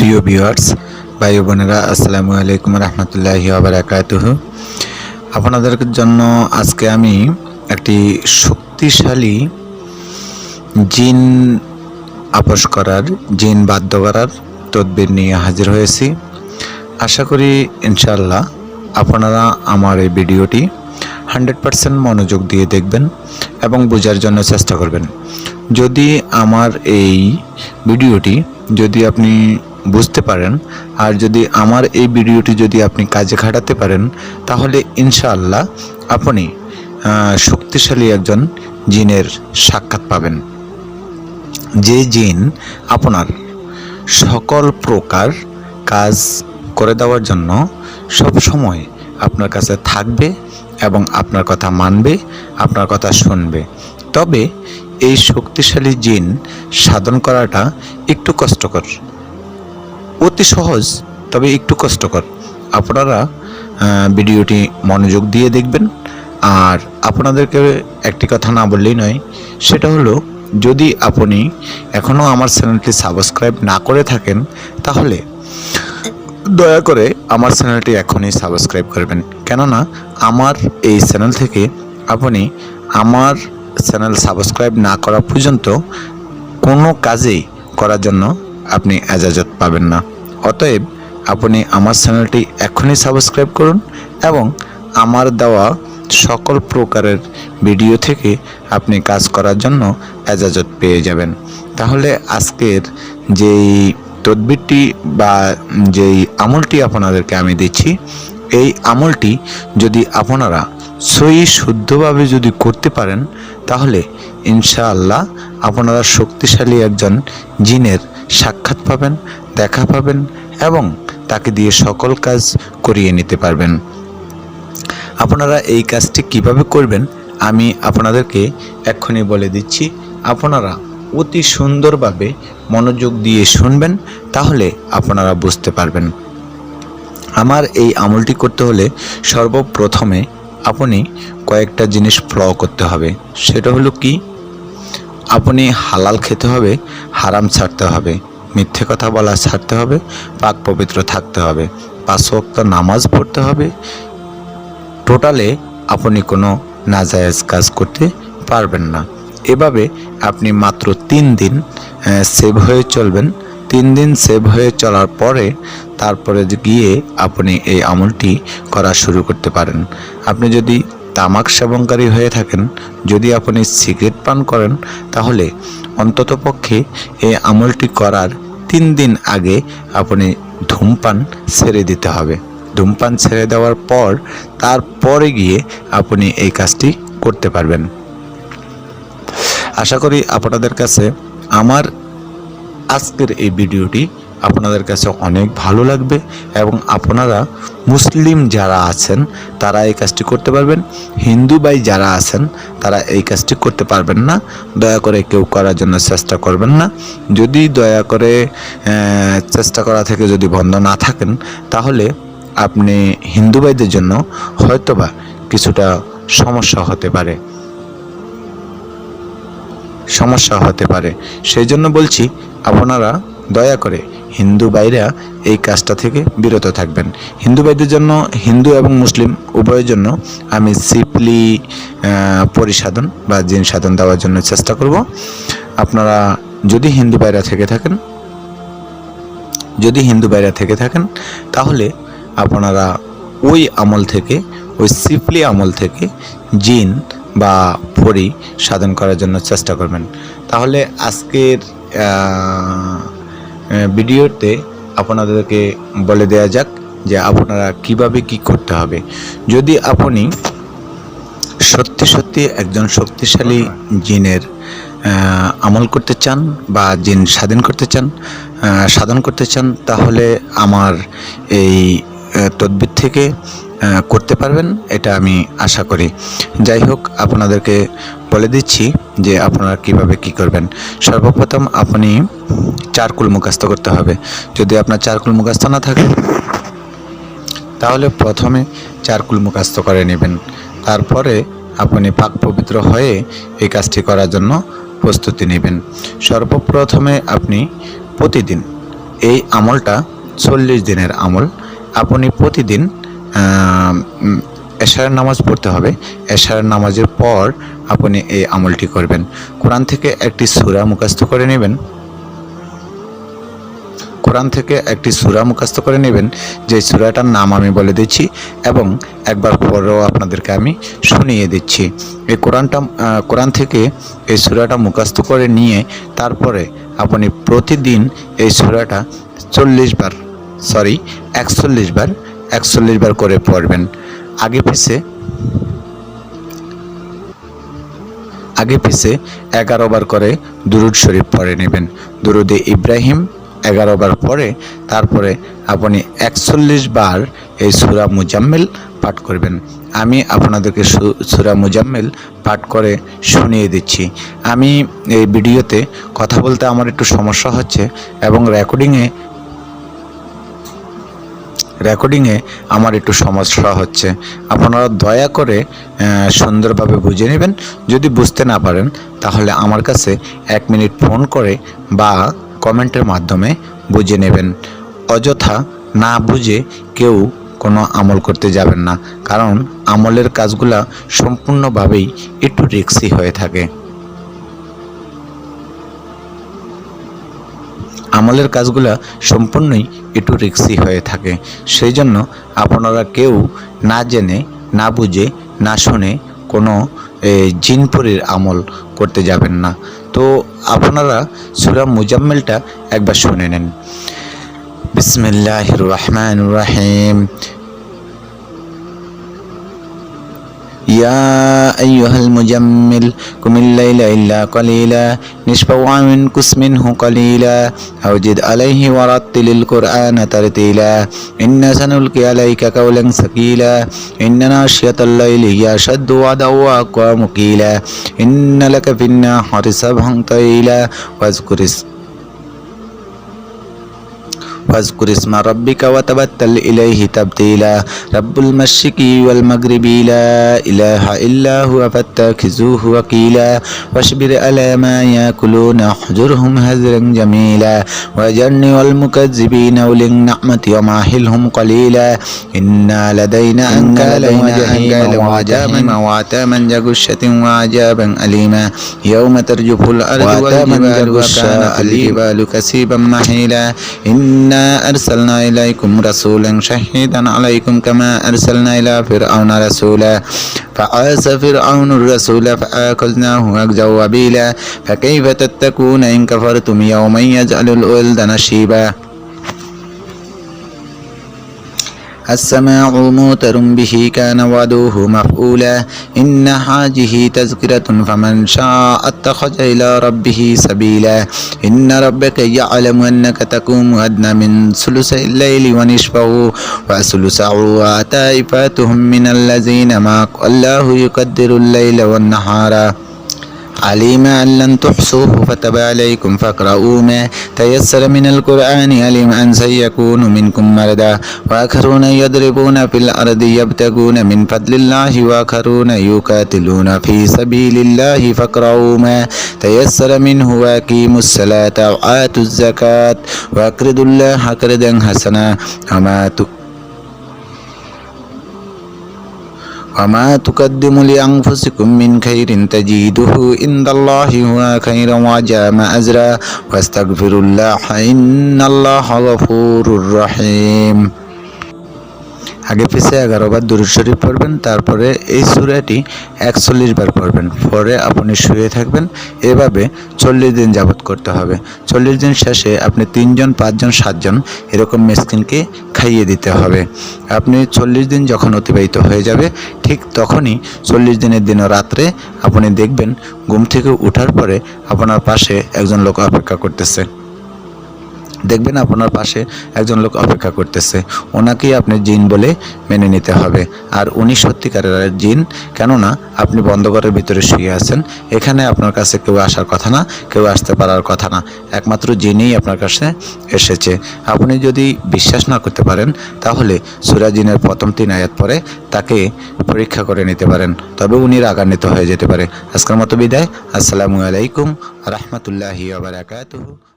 প্রিয় ভিউয়ার্স ভাই বোনেরা, আসসালামু আলাইকুম রহমতুল্লাহি আবরাকাতুহ আপনাদের জন্য আজকে আমি একটি শক্তিশালী জিন আপোষ করার, জিন বাধ্য করার তদবির নিয়ে হাজির হয়েছি। আশা করি ইনশাল্লাহ আপনারা আমার এই ভিডিওটি হান্ড্রেড পারসেন্ট মনোযোগ দিয়ে দেখবেন এবং বোঝার জন্য চেষ্টা করবেন। যদি আমার এই ভিডিওটি যদি আপনি বুঝতে পারেন। আর যদি আমার এই ভিডিওটি যদি আপনি কাজে খাটাতে পারেন, তাহলে ইনশাআল্লাহ আপনি শক্তিশালী একজন জিনের সাক্ষাৎ পাবেন। যে জিন আপনার সকল প্রকার কাজ করে দেওয়ার জন্য সব সময় আপনার কাছে থাকবে এবং আপনার কথা মানবে, আপনার কথা শুনবে। তবে এই শক্তিশালী জিন সাধন করাটা একটু কষ্টকর। অতি সহজ, তবে একটু কষ্টকর। আপনারা ভিডিওটি মনোযোগ দিয়ে দেখবেন। আর আপনাদেরকে একটি কথা না বললেই নয়, সেটা হলো, যদি আপনি এখনও আমার চ্যানেলটি সাবস্ক্রাইব না করে থাকেন, তাহলে দয়া করে আমার চ্যানেলটি এখনই সাবস্ক্রাইব করবেন। কেননা, আমার এই চ্যানেল থেকে আপনি আমার চ্যানেল সাবস্ক্রাইব না করা পর্যন্ত কোনো কাজেই করার জন্য আপনি এজাজত পাবেন না। অতএব আপনি আমার চ্যানেলটি এখনই সাবস্ক্রাইব করুন এবং আমার দেওয়া সকল প্রকারের ভিডিও থেকে আপনি কাজ করার জন্য এজাজত পেয়ে যাবেন। তাহলে আজকের যেই তদবিরটি বা যেই আমলটি আপনাদেরকে আমি দিচ্ছি, এই আমলটি যদি আপনারা সই শুদ্ধভাবে যদি করতে পারেন, তাহলে ইনশাআল্লাহ আপনারা শক্তিশালী একজন জিনের সাক্ষাৎ পাবেন, দেখা পাবেন এবং তাকে দিয়ে সকল কাজ করিয়ে নিতে পারবেন। আপনারা এই কাজটি কীভাবে করবেন, আমি আপনাদেরকে এক্ষুনি বলে দিচ্ছি। আপনারা অতি সুন্দরভাবে মনোযোগ দিয়ে শুনবেন, তাহলে আপনারা বুঝতে পারবেন। আমার এই আমলটি করতে হলে সর্বপ্রথমে আপনি কয়েকটা জিনিস ফ্ল করতে হবে। সেটা হলো কি? আপনি হালাল খেতে হবে, হারাম ছাড়তে হবে। মিথ্যে কথা বলা ছাড়তে হবে, পাক পবিত্র থাকতে হবে। পাঁচ ওয়াক্ত নামাজ পড়তে হবে। টোটালে আপনি কোনো নাজায়েজ কাজ করতে পারবেন না। এভাবে আপনি মাত্র তিন দিন সেভ হয়ে চলবেন। তিন দিন সেভ হয়ে চলার পরে তারপরে গিয়ে আপনি এই আমলটি করা শুরু করতে পারেন। আপনি যদি তামাক সেবনকারী হয়ে থাকেন, যদি আপনি সিগারেট পান করেন, তাহলে অন্ততপক্ষে এই আমলটি করার তিন দিন আগে আপনি ধূমপান ছেড়ে দিতে হবে। ধূমপান ছেড়ে দেওয়ার পর তারপরে গিয়ে আপনি এই কাজটি করতে পারবেন। আশা করি আপনাদের কাছে আমার আজকের এই ভিডিওটি আপনাদের কাছে অনেক ভালো লাগবে এবং আপনারা মুসলিম যারা আছেন, তারা এই কাজটি করতে পারবেন। হিন্দু ভাই যারা আছেন, তারা এই কাজটি করতে পারবেন না। দয়া করে কেউ করার জন্য চেষ্টা করবেন না। যদি দয়া করে চেষ্টা করা থেকে যদি বন্ধ না থাকেন, তাহলে আপনি হিন্দু ভাইদের জন্য হয়তোবা কিছুটা সমস্যা হতে পারে। সমস্যা হতে পারে। সেই জন্য বলছি, আপনারা দয়া করে হিন্দু ভাইরা এই কাজটা থেকে বিরত থাকবেন। হিন্দু ভাইদের জন্য, হিন্দু এবং মুসলিম উভয়ের জন্য আমি সিপলি পরিসাধন বা জিন সাধন দেওয়ার জন্য চেষ্টা করব। আপনারা যদি হিন্দু ভাইরা থেকে থাকেন, যদি হিন্দু ভাইরা থেকে থাকেন, তাহলে আপনারা ওই আমল থেকে, ওই সিপলি আমল থেকে জিন বা পরি সাধন করার জন্য চেষ্টা করবেন। তাহলে আজকের ভিডিওতে আপনাদেরকে বলে দেওয়া যাক যে আপনারা কীভাবে কি করতে হবে। যদি আপনি সত্যি সত্যি একজন শক্তিশালী জিনের আমল করতে চান বা জিন স্বাধীন করতে চান সাধন করতে চান, তাহলে আমার এই তদবির থেকে করতে পারবেন, এটা আমি আশা করি। যাই হোক, আপনাদেরকে বলে দিচ্ছি যে আপনারা কীভাবে কি করবেন। সর্বপ্রথম আপনি চারকুল মুখাস্ত করতে হবে। যদি আপনার চারকুল মুখাস্ত না থাকে, তাহলে প্রথমে চারকুল মুখাস্ত করে নেবেন। তারপরে আপনি পাক পবিত্র হয়ে এই কাজটি করার জন্য প্রস্তুতি নেবেন। সর্বপ্রথমে আপনি প্রতিদিন এই আমলটা চল্লিশ দিনের আমল। আপনি প্রতিদিন এশারের নামাজ পড়তে হবে। এশার নামাজের পর আপনি এই আমলটি করবেন। কোরআন থেকে একটি সুরা মুখস্থ করে নেবেন। কোরআন থেকে একটি সুরা মুখস্থ করে নেবেন। যে সুরাটার নাম আমি বলে দিচ্ছি এবং একবার পরেও আপনাদেরকে আমি শুনিয়ে দিচ্ছি। এই কোরআনটা কোরআন থেকে এই সুরাটা মুখস্থ করে নিয়ে তারপরে আপনি প্রতিদিন এই সুরাটা চল্লিশ বার সরি একচল্লিশ বার একচল্লিশ বার করে পড়বেন। আগে পিছে আগে পিছে এগারো বার করে দুরুদ শরীফ পড়ে নেবেন। দুরুদে ইব্রাহিম এগারো বার পরে তারপরে আপনি একচল্লিশ বার এই সুরা মুজাম্মেল পাঠ করবেন। আমি আপনাদেরকে সুরা মুজাম্মেল পাঠ করে শুনিয়ে দিচ্ছি। আমি এই ভিডিওতে কথা বলতে আমার একটু সমস্যা হচ্ছে এবং রেকর্ডিংয়ে রেকর্ডিংয়ে আমার একটু সমস্যা হচ্ছে। আপনারা দয়া করে সুন্দরভাবে বুঝে নেবেন। যদি বুঝতে না পারেন, তাহলে আমার কাছে এক মিনিট ফোন করে বা কমেন্টের মাধ্যমে বুঝে নেবেন। অযথা না বুঝে কেউ কোনো আমল করতে যাবেন না। কারণ আমলের কাজগুলা সম্পূর্ণভাবেই একটু রিক্সি হয়ে থাকে। আমলের কাজগুলো সম্পূর্ণই একটু রিক্সি হয়ে থাকে। সেই জন্য আপনারা কেউ না জেনে, না বুঝে, না শুনে কোনো জিনপুরের আমল করতে যাবেন না। তো আপনারা সুরা মুজাম্মেলটা একবার শুনে নেন। বিসমিল্লাহ রহমান রাহিম। يا أيها المجمل قم الليل إلا قليلا نصفه أو انقص منه قليلا أو عليه ورتل القرآن ترتيلا إنا سنلقي عليك قولا ثقيلا إن ناشية الليل هي أشد وعدا وأقوى مقيلا إن لك في النهار سبحا طويلا واذكر اسم واذكر اسم ربك وتبتل إليه تبتيلا. رب المشرق والمغرب لا إله إلا هو فاتخذوه وكيلا. واصبر على ما يأكلون احجرهم هجرا جميلا. وجرني والمكذبين أولي النعمة وماهلهم قليلا. إنا لدينا أنكالا وجحيما وعجابا وعتاما جغشة وعجابا أليما. يوم ترجف الأرض والجبال وكانت الجبال كثيبا مهيلا إنا أرسلنا إليكم رسولا شهيدا عليكم كما أرسلنا إلى فرعون رسولا فعاس فرعون الرسول فأخذناه أخذا وبيلا فكيف تتقون إن كفرتم يوما يجعل الولدان شيبا السماع موتر به كان وعده مفعولا. إن هذه تذكرة فمن شاء اتخذ إلى ربه سبيلا. إن ربك يعلم أنك تقوم أدنى من ثلث الليل ونصفه وثلثه وطائفاتهم من الذين معك الله يقدر الليل والنهار. عليم أن لن تحصوه فتب عليكم فاقرؤوا ما تيسر من القرآن علم أن سيكون منكم مرضى وآخرون يضربون في الأرض يبتغون من فضل الله وآخرون يقاتلون في سبيل الله فاقرؤوا ما تيسر منه وأقيموا الصلاة وآتوا الزكاة وأقرضوا الله قرضا حسنا وما تك وما تقدموا لأنفسكم من خير تجيده عند الله هو خيرا وجام أجرا واستغفروا الله إن الله غفور رحيم আগে পিছে এগারো বার দুরুদ শরীফ পড়বেন, তারপরে এই সূরাটি একচল্লিশ বার পড়বেন। পরে আপনি শুয়ে থাকবেন। এভাবে চল্লিশ দিন যাবত করতে হবে। চল্লিশ দিন শেষে আপনি তিনজন, পাঁচজন, সাতজন এরকম মেসকিনকে খাইয়ে দিতে হবে। আপনি চল্লিশ দিন যখন অতিবাহিত হয়ে যাবে, ঠিক তখনই চল্লিশ দিনের দিন রাত্রে আপনি দেখবেন ঘুম থেকে ওঠার পরে আপনার পাশে একজন লোক অপেক্ষা করতেছে। দেখবেন আপনার পাশে একজন লোক অপেক্ষা করতেছে। ওনাকেই আপনি জিন বলে মেনে নিতে হবে। আর উনি সত্যিকারের জিন, কেননা আপনি বন্ধ ঘরের ভিতরে শুয়ে আছেন। এখানে আপনার কাছে কেউ আসার কথা না, কেউ আসতে পারার কথা না। একমাত্র জিনেই আপনার কাছে এসেছে। আপনি যদি বিশ্বাস না করতে পারেন, তাহলে সুরা জিনের প্রথম তিন আয়াত পরে তাকে পরীক্ষা করে নিতে পারেন। তবে উনি রাগান্বিত হয়ে যেতে পারে। আজকের মতো বিদায়। আসসালামু আলাইকুম। রহমতুল্লাহি আবরাকাতুহু